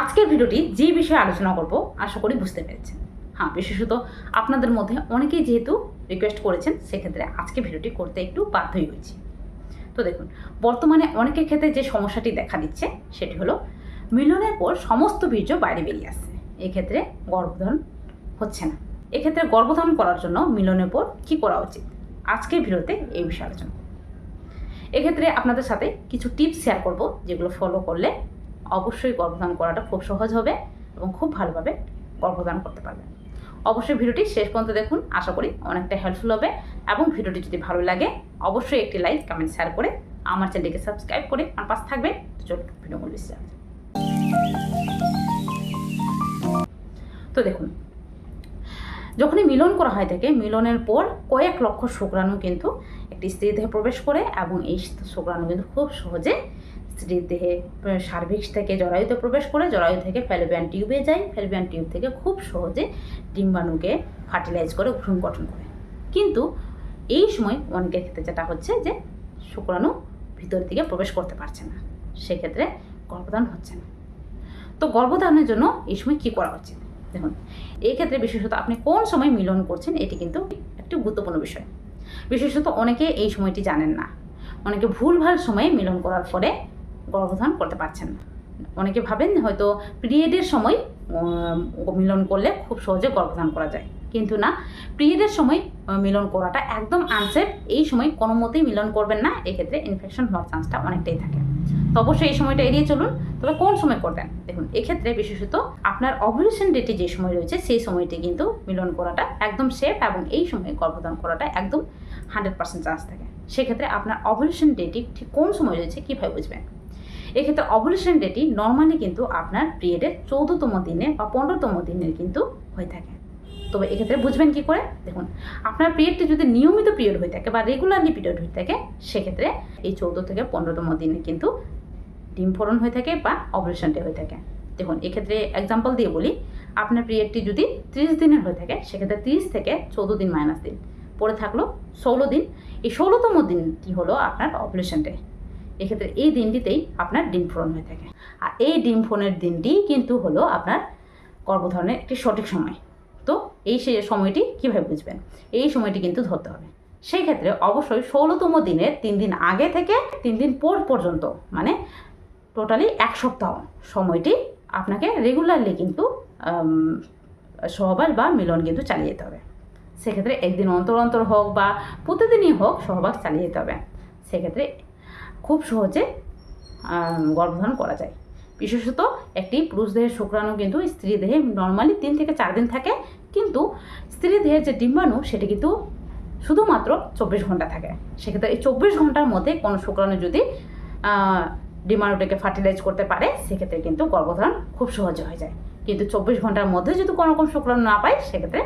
আজকের ভিডিওটি যে বিষয়ে আলোচনা করব, আশা করি বুঝতে পেরেছেন। হ্যাঁ বিশেষত আপনাদের মধ্যে অনেকেই যেহেতু রিকোয়েস্ট করেছেন, সেক্ষেত্রে আজকে ভিডিওটি করতে একটু বাধ্যই হয়েছি। তো দেখুন, বর্তমানে অনেকের ক্ষেত্রে যে সমস্যাটি দেখা দিচ্ছে, সেটি হলো মিলনের পর সমস্ত বীর্য বাইরে বেরিয়ে আসছে। এক্ষেত্রে গর্ভধারণ হচ্ছে না। এক্ষেত্রে গর্ভধারণ করার জন্য মিলনের পর কী করা উচিত? আজকের ভিডিওতে এই বিষয়ে আলোচনা এক্ষেত্রে আপনাদের সাথে কিছু টিপস শেয়ার করব, যেগুলো ফলো করলে অবশ্যই গর্ভধারণ করাটা খুব সহজ হবে এবং খুব ভালোভাবে গর্ভধারণ করতে পারবেন অবশ্যই ভিডিওটি শেষ পর্যন্ত দেখুন, আশা করি অনেকটা হেল্পফুল হবে এবং ভিডিওটি যদি ভালো লাগে, অবশ্যই একটি লাইক কমেন্ট শেয়ার করে আমার চ্যানেলটিকে সাবস্ক্রাইব করে আমার পাশে থাকবেন। তো চলুন ভিডিও বিস্তার তো দেখুন, যখনই মিলন করা হয় থাকে, মিলনের পর কয়েক লক্ষ শুক্রাণু কিন্তু একটি স্ত্রী দেহে প্রবেশ করে এবং এই শুক্রাণু কিন্তু খুব সহজে স্ত্রীর দেহে সার্ভিক্স থেকে জরায়ুতে প্রবেশ করে জরায়ু থেকে ফ্যালোবিয়ান টিউবে যায়। ফ্যালোবিয়ান টিউব থেকে খুব সহজে ডিম্বাণুকে ফার্টিলাইজ করে ভ্রূণ গঠন করে। কিন্তু এই সময় অনেকের ক্ষেত্রে যেটা হচ্ছে যে শুক্রাণু ভিতর দিকে প্রবেশ করতে পারছে না। সেক্ষেত্রে গর্ভধারণ হচ্ছে না। তো গর্ভধারণের জন্য এই সময় কী করা উচিত? দেখুন, এই ক্ষেত্রে বিশেষত আপনি কোন সময় মিলন করছেন এটি কিন্তু একটি গুরুত্বপূর্ণ বিষয়। বিশেষত অনেকে এই সময়টি জানেন না। অনেকে ভুলভাল সময়ে মিলন করার পরে গর্ভধারণ করতে পারছেন না। অনেকে ভাবেন হয়তো পিরিয়ডের সময় মিলন করলে খুব সহজে গর্ভধারণ করা যায়। কিন্তু না, পিরিয়ডের সময় মিলন করাটা একদম আনসেফ এই সময় কোনো মতেই মিলন করবেন না। এক্ষেত্রে ইনফেকশন হওয়ার চান্সটা অনেকটাই থাকে। তো অবশ্যই এই সময়টা এড়িয়ে চলুন। তবে কোন সময় করবেন? দেখুন, এক্ষেত্রে বিশেষত আপনার অভলিউশন ডেটে যে সময় রয়েছে, সেই সময়টি কিন্তু মিলন করাটা একদম সেফ এবং এই সময় গর্ভধারণ করাটা একদম হান্ড্রেড পার্সেন্ট চান্স থাকে। সেক্ষেত্রে আপনার অভলিউশন ডেটটি ঠিক কোন সময় রয়েছে, কীভাবে বুঝবেন? এক্ষেত্রে অভলিউশন ডেটটি নর্মালি কিন্তু আপনার পিরিয়ডের চৌদ্দতম দিনে বা পনেরোতম দিনের কিন্তু হয়ে থাকে। তবে এক্ষেত্রে বুঝবেন কি করে? দেখুন, আপনার পিরিয়ডটি যদি নিয়মিত পিরিয়ড হয়ে থাকে বা রেগুলারলি পিরিয়ড হয়ে থাকে, সেক্ষেত্রে এই চৌদ্দ থেকে পনেরোতম দিনে কিন্তু ডিম ফোড়ন হয়ে থাকে বা অপারেশন ডে হয়ে থাকে। দেখুন, এক্ষেত্রে এক্সাম্পল দিয়ে বলি, আপনার পিরিয়ডটি যদি ত্রিশ দিনের হয়ে থাকে, সেক্ষেত্রে ত্রিশ থেকে চৌদ্দ দিন মাইনাস দিন। পড়ে থাকল ষোলো দিন। এই ষোলোতম দিনটি হলো আপনার অপারেশন ডে এক্ষেত্রে এই দিনটিতেই আপনার ডিম ফোড়ন হয়ে থাকে। আর এই ডিম ফোড়নের দিনটি কিন্তু হলো আপনার গর্ভধারণের একটি সঠিক সময়। তো এই সে সময়টি কীভাবে বুঝবেন? এই সময়টি কিন্তু ধরতে হবে। সেই ক্ষেত্রে অবশ্যই ষোলোতম দিনের তিন দিন আগে থেকে তিন দিন পর পর্যন্ত মানে টোটালি এক সপ্তাহ সময়টি আপনাকে রেগুলারলি কিন্তু সহবাস বা মিলন কিন্তু চালিয়ে যেতে হবে। সেক্ষেত্রে একদিন অন্তর অন্তর হোক বা প্রতিদিনই হোক সহবাস চালিয়ে যেতে হবে। সেক্ষেত্রে খুব সহজে গর্ভধারণ করা যায়। বিশেষত একটি পুরুষ দেহের শুক্রাণু কিন্তু স্ত্রী দেহে নর্মালি তিন থেকে চার দিন থাকে, কিন্তু স্ত্রী দেহের যে ডিম্বাণু, সেটি কিন্তু শুধুমাত্র চব্বিশ ঘণ্টা থাকে। সেক্ষেত্রে এই চব্বিশ ঘণ্টার মধ্যে কোনো শুক্রাণু যদি ডিম্বাণুটাকে ফার্টিলাইজ করতে পারে, সেক্ষেত্রে কিন্তু গর্ভধারণ খুব সহজে হয়ে যায়। কিন্তু চব্বিশ ঘণ্টার মধ্যে যদি কোনো রকম শুক্রাণু না পায়, সেক্ষেত্রে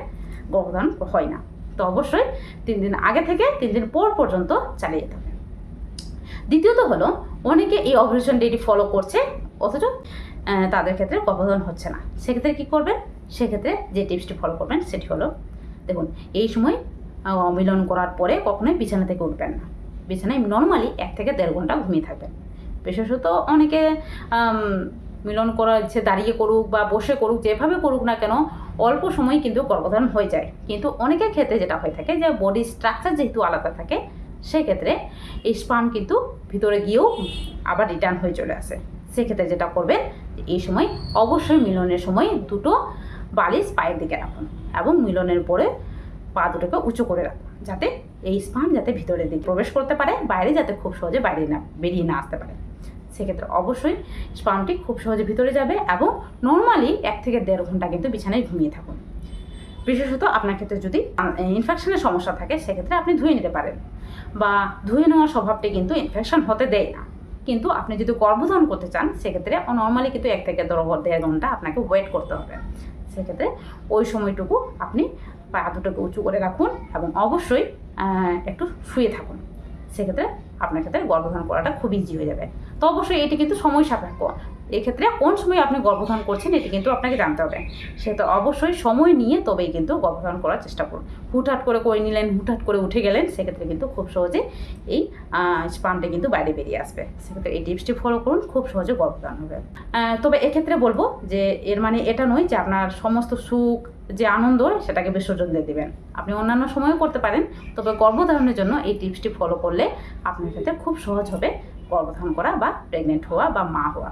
গর্ভধারণ হয় না। তো অবশ্যই তিন দিন আগে থেকে তিন দিন পর পর্যন্ত চালিয়ে যেতে দ্বিতীয়ত হলো, অনেকে এই অপারেশন ডেটি ফলো করছে, অথচ তাদের ক্ষেত্রে গর্ভধারণ হচ্ছে না। সেক্ষেত্রে কী করবেন? সেক্ষেত্রে যে টিপসটি ফলো করবেন, সেটি হলো, দেখুন, এই সময় মিলন করার পরে কখনোই বিছানা থেকে উঠবেন না। বিছানায় নর্মালি এক থেকে দেড় ঘণ্টা ঘুমিয়ে থাকবেন। বিশেষত অনেকে মিলন করা ইচ্ছে দাঁড়িয়ে করুক বা বসে করুক, যেভাবে করুক না কেন, অল্প সময় কিন্তু গর্ভধারণ হয়ে যায়। কিন্তু অনেকের ক্ষেত্রে যেটা হয়ে থাকে যে বডি স্ট্রাকচার যেহেতু আলাদা থাকে সেক্ষেত্রে এই স্পাম কিন্তু ভিতরে গিয়েও আবার রিটার্ন হয়ে চলে আসে। সেক্ষেত্রে যেটা করবেন এই সময় অবশ্যই মিলনের সময় দুটো বালিশ পায়ের দিকে রাখুন এবং মিলনের পরে পা দুটোকে উঁচু করে রাখুন যাতে এই স্পাম যাতে ভিতরের দিকে প্রবেশ করতে পারে, বাইরে যাতে খুব সহজে বাইরে না, বেরিয়ে না আসতে পারে। সেক্ষেত্রে অবশ্যই স্পামটি খুব সহজে ভিতরে যাবে এবং নর্মালি এক থেকে দেড় ঘণ্টা কিন্তু বিছানায় ঘুমিয়ে থাকুন। বিশেষত আপনার ক্ষেত্রে যদি ইনফেকশনের সমস্যা থাকে, সেক্ষেত্রে আপনি ধুয়ে নিতে পারেন। বা ধুয়ে নেওয়ার স্বভাবটি কিন্তু ইনফেকশন হতে দেয় না। কিন্তু আপনি যদি গর্ভধারণ করতে চান, সেক্ষেত্রে নর্মালি কিন্তু এক থেকে ঘ- দেড় ঘণ্টা আপনাকে ওয়েট করতে হবে। সেক্ষেত্রে ওই সময়টুকু আপনি পা দুটোকে উঁচু করে রাখুন এবং অবশ্যই একটু শুয়ে থাকুন। সেক্ষেত্রে আপনার ক্ষেত্রে গর্ভধারণ করাটা খুব ইজি হয়ে যাবে। তো অবশ্যই এটি কিন্তু সময় সাপেক্ষ। এক্ষেত্রে কোন সময় আপনি গর্ভধারণ করছেন এটি কিন্তু আপনাকে জানতে হবে। সেটা অবশ্যই সময় নিয়ে তবেই কিন্তু গর্ভধারণ করার চেষ্টা করুন। হুটহাট করে করে নিলেন, হুটহাট করে উঠে গেলেন, সেক্ষেত্রে কিন্তু খুব সহজে এই স্পামটা কিন্তু বাইরে বেরিয়ে আসবে। সেক্ষেত্রে এই টিপসটি ফলো করুন, খুব সহজে গর্ভধারণ হবে। তবে এক্ষেত্রে বলব যে এর মানে এটা নয় যে আপনার সমস্ত সুখ, যে আনন্দ, সেটাকে বিসর্জন দিয়ে দেবেন। আপনি অন্যান্য সময়ও করতে পারেন, তবে গর্ভধারণের জন্য এই টিপসটি ফলো করলে আপনার ক্ষেত্রে খুব সহজ হবে গর্ভধারণ করা বা প্রেগনেন্ট হওয়া বা মা হওয়া।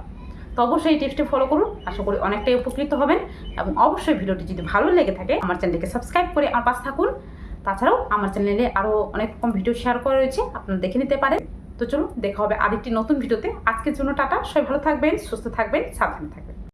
তো অবশ্যই এই টিপসটি ফলো করুন। আশা করি অনেকটাই উপকৃত হবেন এবং অবশ্যই ভিডিওটি যদি ভালো লেগে থাকে, আমার চ্যানেলকে সাবস্ক্রাইব করে আমার পাশে থাকুন। তাছাড়াও আমার চ্যানেলে আরও অনেক রকম ভিডিও শেয়ার করা রয়েছে, আপনারা দেখে নিতে পারেন। তো চলুন, দেখা হবে আরেকটি নতুন ভিডিওতে আজকের জন্য টাটা, সবাই ভালো থাকবেন, সুস্থ থাকবেন, সাবধানে থাকবেন।